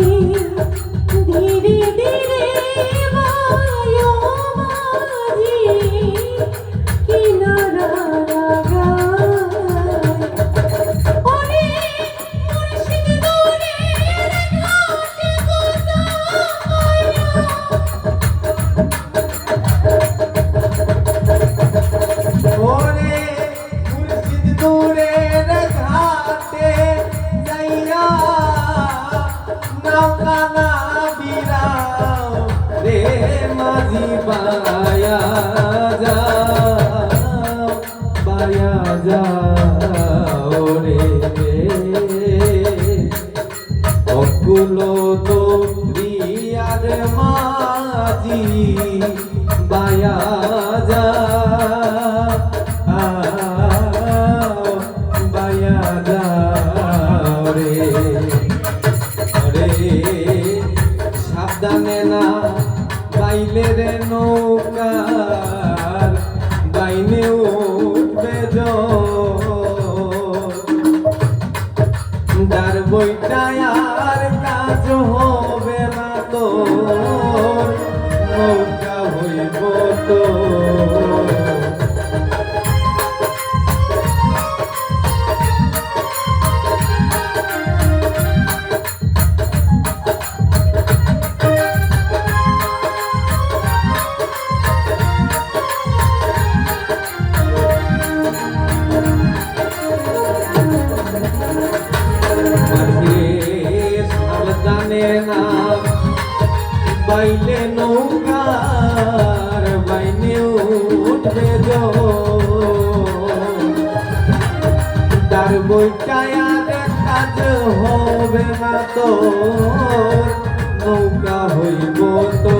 心 বায়া যাও বায়া যাও রে। অকুল তো রিয়ার মাঝি, বায়া যা বায়া রে। রে সাবধানে না বাইলে রে নৌকার বাইনে উঠবে যার বইটায় আর কাজ হবে না তো নৌকা হইব তো সাবধানে না বাইলে নৌকার বাইনে উঠবে তার বইটায় হবে না তো নৌকা হইব তো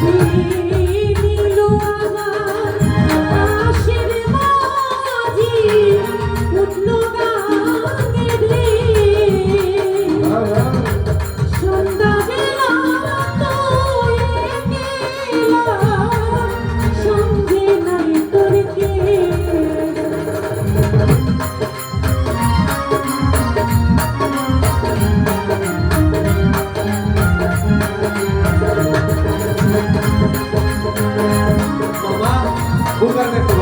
你。Búscate